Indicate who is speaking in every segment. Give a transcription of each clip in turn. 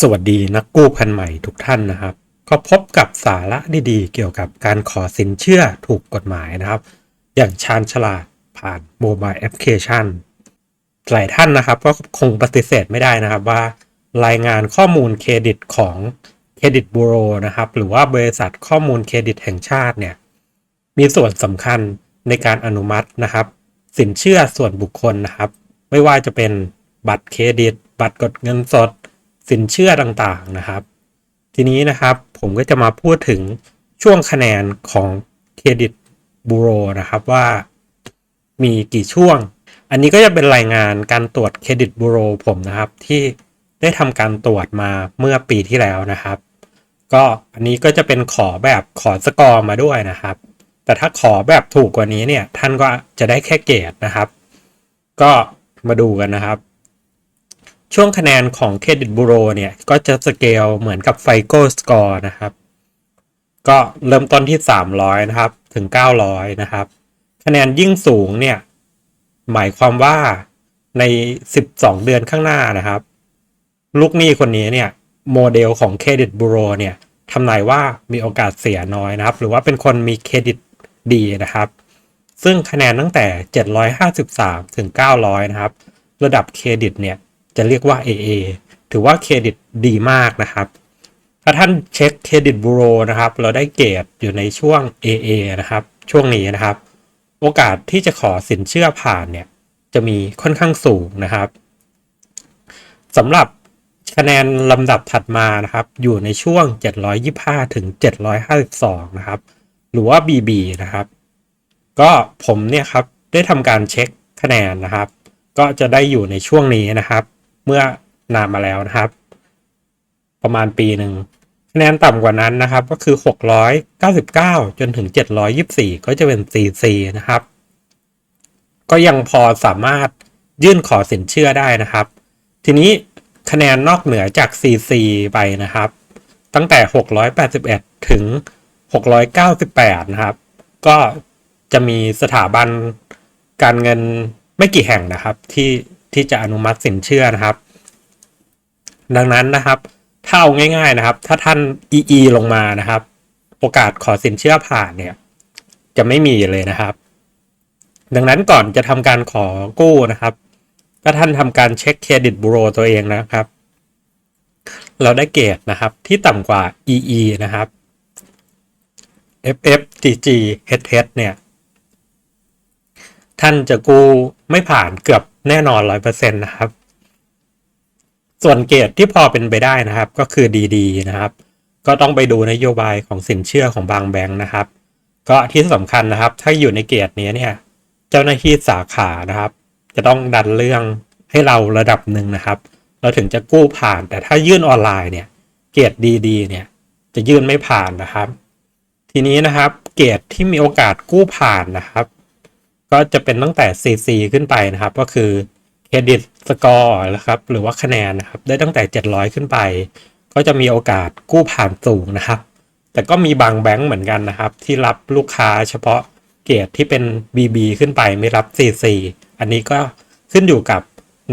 Speaker 1: สวัสดีนักกู้พันใหม่ทุกท่านนะครับ ก็พบกับสาระดีๆ เกี่ยวกับการขอสินเชื่อถูกกฎหมายนะครับ อย่างชาญฉลาดผ่านโมบายแอปพลิเคชันหลายท่านนะครับ ก็คงปฏิเสธไม่ได้นะครับว่า รายงานข้อมูลเครดิตของเครดิตบูโรนะครับ หรือว่าบริษัทข้อมูลเครดิตแห่งชาติเนี่ยมีส่วนสำคัญในการอนุมัตินะครับ สินเชื่อส่วนบุคคลนะครับ ไม่ว่าจะเป็นบัตรเครดิต บัตรกดเงินสด สินเชื่อต่างๆนะครับ ทีนี้นะครับผมก็จะมาพูดถึงช่วงคะแนนของเครดิตบูโรนะครับว่ามีกี่ช่วง อันนี้ก็จะเป็นรายงานการตรวจเครดิตบูโรผมนะครับ ที่ได้ทำการตรวจมาเมื่อปีที่แล้วนะครับ ก็อันนี้ก็จะเป็นขอแบบขอสกอร์มาด้วยนะครับ แต่ถ้าขอแบบถูกกว่านี้เนี่ยท่านก็จะได้แค่เกรดนะครับ ก็มาดูกันนะครับ ช่วงคะแนนของเครดิตบูโรเนี่ย ก็จะสเกลเหมือนกับไฟโกสกอร์นะครับ ก็เริ่มต้นที่ 300 นะครับ ถึง 900 นะครับ คะแนนยิ่งสูงเนี่ย หมายความว่าใน 12 เดือนข้างหน้านะครับ ลูกหนี้คนนี้เนี่ย โมเดลของเครดิตบูโรเนี่ยทำนายว่ามีโอกาสเสียน้อยนะครับ หรือว่าเป็นคนมีเครดิตดีนะครับ ซึ่งคะแนนตั้งแต่ 753 ถึง 900 นะครับ ระดับเครดิตเนี่ย จะเรียกว่า AA ถือว่าเครดิตดีมากนะครับ ถ้าท่านเช็คเครดิตบูโรนะครับ เราได้เกรดอยู่ในช่วง AA นะครับ ช่วงนี้นะครับ โอกาสที่จะขอสินเชื่อผ่านเนี่ยจะมีค่อนข้างสูงนะครับสำหรับคะแนนลำดับถัดมานะครับ อยู่ในช่วง 725 ถึง 752 นะครับ หรือว่า BB นะครับ ก็ผมเนี่ยครับได้ทำการเช็คคะแนนนะครับ ก็จะได้อยู่ในช่วงนี้นะครับ เมื่อนานมาแล้วนะครับ ประมาณปีหนึ่งคะแนนต่ำกว่านั้นนะครับ ก็คือ 699 จนถึง 724 ก็จะเป็น CC นะครับ ก็ยังพอสามารถยื่นขอสินเชื่อได้นะครับ ทีนี้คะแนนนอกเหนือจาก CC ไปนะครับ ตั้งแต่ 681 ถึง 698 นะครับ ก็จะมีสถาบันการเงินไม่กี่แห่งนะครับที่ ที่จะอนุมัติสินเชื่อนะครับ ดังนั้นนะครับ ถ้าเอาง่าย ๆนะครับ ถ้าท่าน EE ลงมานะครับ โอกาสขอสินเชื่อผ่านเนี่ย จะไม่มีเลยนะครับ ดังนั้นก่อนจะทำการขอกู้นะครับ ถ้าท่านทำการเช็คเครดิตบูโรตัวเองนะครับ เราได้เกรดนะครับที่ต่ำกว่า EE นะครับ FF GG HS เนี่ย ท่านจะกู้ไม่ผ่านเกือบ แน่นอน100%นต์นะครับ ส่วนเกรดที่พอเป็นไปได้นะครับ ก็คือดีๆนะครับ ก็ต้องไปดูนโยบายของสินเชื่อของบางแบงค์นะครับ ก็ที่สำคัญนะครับ ถ้าอยู่ในเกรดนี้เนี่ย เจ้าหน้าที่สาขานะครับ จะต้องดันเรื่องให้เราระดับหนึ่งนะครับ เราถึงจะกู้ผ่าน แต่ถ้ายื่นออนไลน์เนี่ย เกรดดีๆ เนี่ย จะยื่นไม่ผ่านนะครับ ทีนี้นะครับ เกรดที่มีโอกาสกู้ผ่านนะครับ ก็จะเป็นตั้งแต่ CC ขึ้นไปนะครับ ก็คือเครดิตสกอร์นะครับ หรือว่าคะแนนนะครับ ได้ตั้งแต่ 700 ขึ้นไป ก็จะมีโอกาสกู้ผ่านสูงนะครับ แต่ก็มีบางแบงก์เหมือนกันนะครับ ที่รับลูกค้าเฉพาะเกรดที่เป็น BB ขึ้นไปไม่รับ CC อันนี้ก็ขึ้นอยู่กับ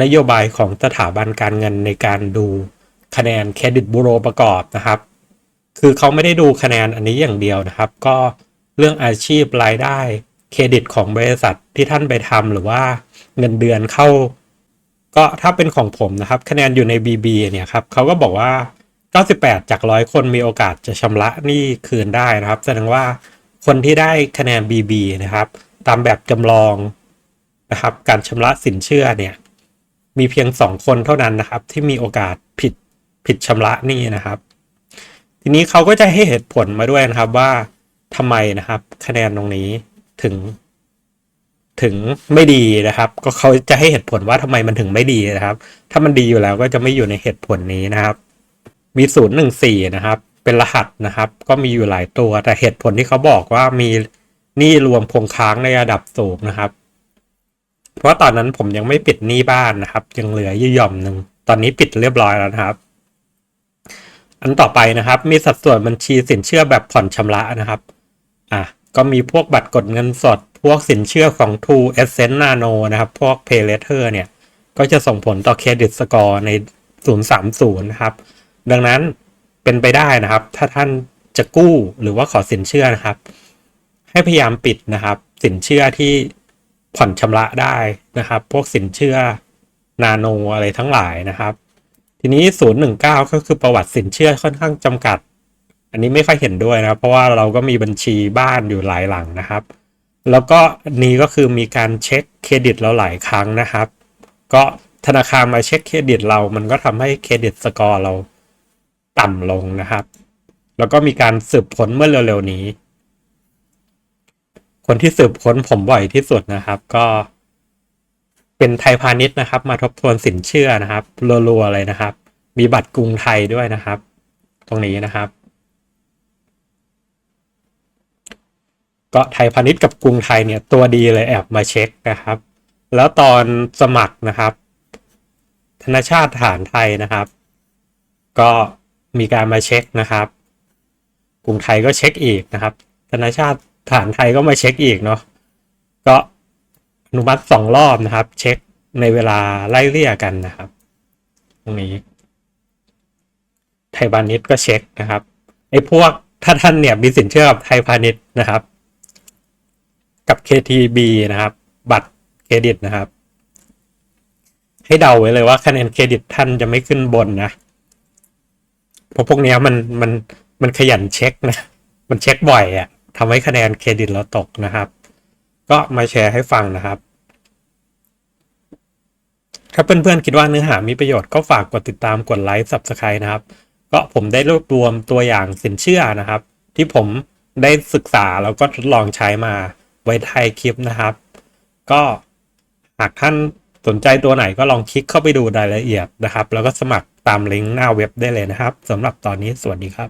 Speaker 1: นโยบายของสถาบันการเงินในการดูคะแนนเครดิตบูโรประกอบนะครับ คือเขาไม่ได้ดูคะแนนอันนี้อย่างเดียวนะครับ ก็เรื่องอาชีพรายได้ เครดิตของบริษัทที่ท่านไปทำหรือว่าเงินเดือนเข้า ก็ถ้าเป็นของผมนะครับ คะแนนอยู่ใน BB เนี่ยครับเขาก็บอกว่า 98 จากร้อยคนมีโอกาสจะชำระหนี้คืนได้นะครับ แสดงว่าคนที่ได้คะแนน BB นะครับ ตามแบบจำลองนะครับ การชำระสินเชื่อเนี่ยมีเพียงสองคนเท่านั้นนะครับ ที่มีโอกาสผิดผิดชำระหนี้นะครับ ทีนี้เขาก็จะให้เหตุผลมาด้วยนะครับว่าทำไมนะครับ คะแนนตรงนี้ ถึง ถึงไม่ดีนะครับ ก็เขาจะให้เหตุผลว่าทำไมมันถึงไม่ดีนะครับ ถ้ามันดีอยู่แล้วก็จะไม่อยู่ในเหตุผลนี้นะครับ มีศูนย์หนึ่งสี่นะครับ เป็นรหัสนะครับ ก็มีอยู่หลายตัว แต่เหตุผลที่เขาบอกว่ามีหนี้รวมคงค้างในระดับสูงนะครับ เพราะตอนนั้นผมยังไม่ปิดหนี้บ้านนะครับ ยังเหลือยี่หย่อมหนึ่งตอนนี้ปิดเรียบร้อยแล้วนะครับ อันต่อไปนะครับ มีสัดส่วนบัญชีสินเชื่อแบบผ่อนชำระนะครับ อะ ก็มีพวกบัตรกดเงินสด พวกสินเชื่อของ True Essence Nano นะครับ พวก Pay Later เนี่ย ก็จะส่งผลต่อเครดิตสกอร์ใน 030 นะครับ ดังนั้นเป็นไปได้นะครับ ถ้าท่านจะกู้หรือว่าขอสินเชื่อนะครับ ให้พยายามปิดนะครับ สินเชื่อที่ผ่อนชำระได้นะครับ พวกสินเชื่อนาโนอะไรทั้งหลายนะครับ ทีนี้ 019 ก็คือประวัติสินเชื่อค่อนข้างจำกัด อันนี้ไม่ค่อยเห็นด้วยนะครับ เพราะว่าเราก็มีบัญชีบ้านอยู่หลายหลังนะครับ แล้วก็นี้ก็คือมีการเช็คเครดิตเราหลายครั้งนะครับ ก็ธนาคารมาเช็คเครดิตเรา มันก็ทำให้เครดิตสกอร์เราต่ำลงนะครับ แล้วก็มีการสืบค้นเมื่อเร็วๆนี้ คนที่สืบค้นผมบ่อยที่สุดนะครับ ก็เป็นไทยพาณิชย์นะครับ มาทบทวนสินเชื่อนะครับรัวๆเลยนะครับ มีบัตรกรุงไทยด้วยนะครับ ตรงนี้นะครับ ก็ไทยพาณิชย์กับกรุงไทยเนี่ยตัวดีเลยแอบมาเช็คนะครับ แล้วตอนสมัครนะครับ ธนชาติฐานไทยนะครับ ก็มีการมาเช็คนะครับ กรุงไทยก็เช็คอีกนะครับ ธนชาติฐานไทยก็มาเช็คอีกเนาะก็อนุมัติสองรอบนะครับ เช็คในเวลาไล่เลี่ยกันนะครับ ตรงนี้ ไทยพาณิชย์ก็เช็คนะครับไอ้พวกถ้าท่านเนี่ยมีสินเชื่อกับไทยพาณิชย์นะครับ กับ KTB นะครับ บัตรเครดิตนะครับ ให้เดาไว้เลยว่าคะแนนเครดิตท่านจะไม่ขึ้นบนนะเพราะพวกนี้มันมันมันขยันเช็คนะ มันเช็คบ่อยอะ่ะทำให้คะแนนเครดิตเราตกนะครับ ก็มาแชร์ให้ฟังนะครับ ถ้าเพื่อนๆคิดว่าเนื้อหามีประโยชน์ก็ฝากกดติดตามกดไลค์ Subscribe นะครับ ก็ผมได้รวบรวมตัวอย่างสินเชื่อนะครับ ที่ผมได้ศึกษาแล้วก็ทดลองใช้มา ไว้ท้ายคลิปนะครับ ก็หากท่านสนใจตัวไหนก็ลองคลิกเข้าไปดูรายละเอียดนะครับ แล้วก็สมัครตามลิงก์หน้าเว็บได้เลยนะครับสำหรับตอนนี้สวัสดีครับ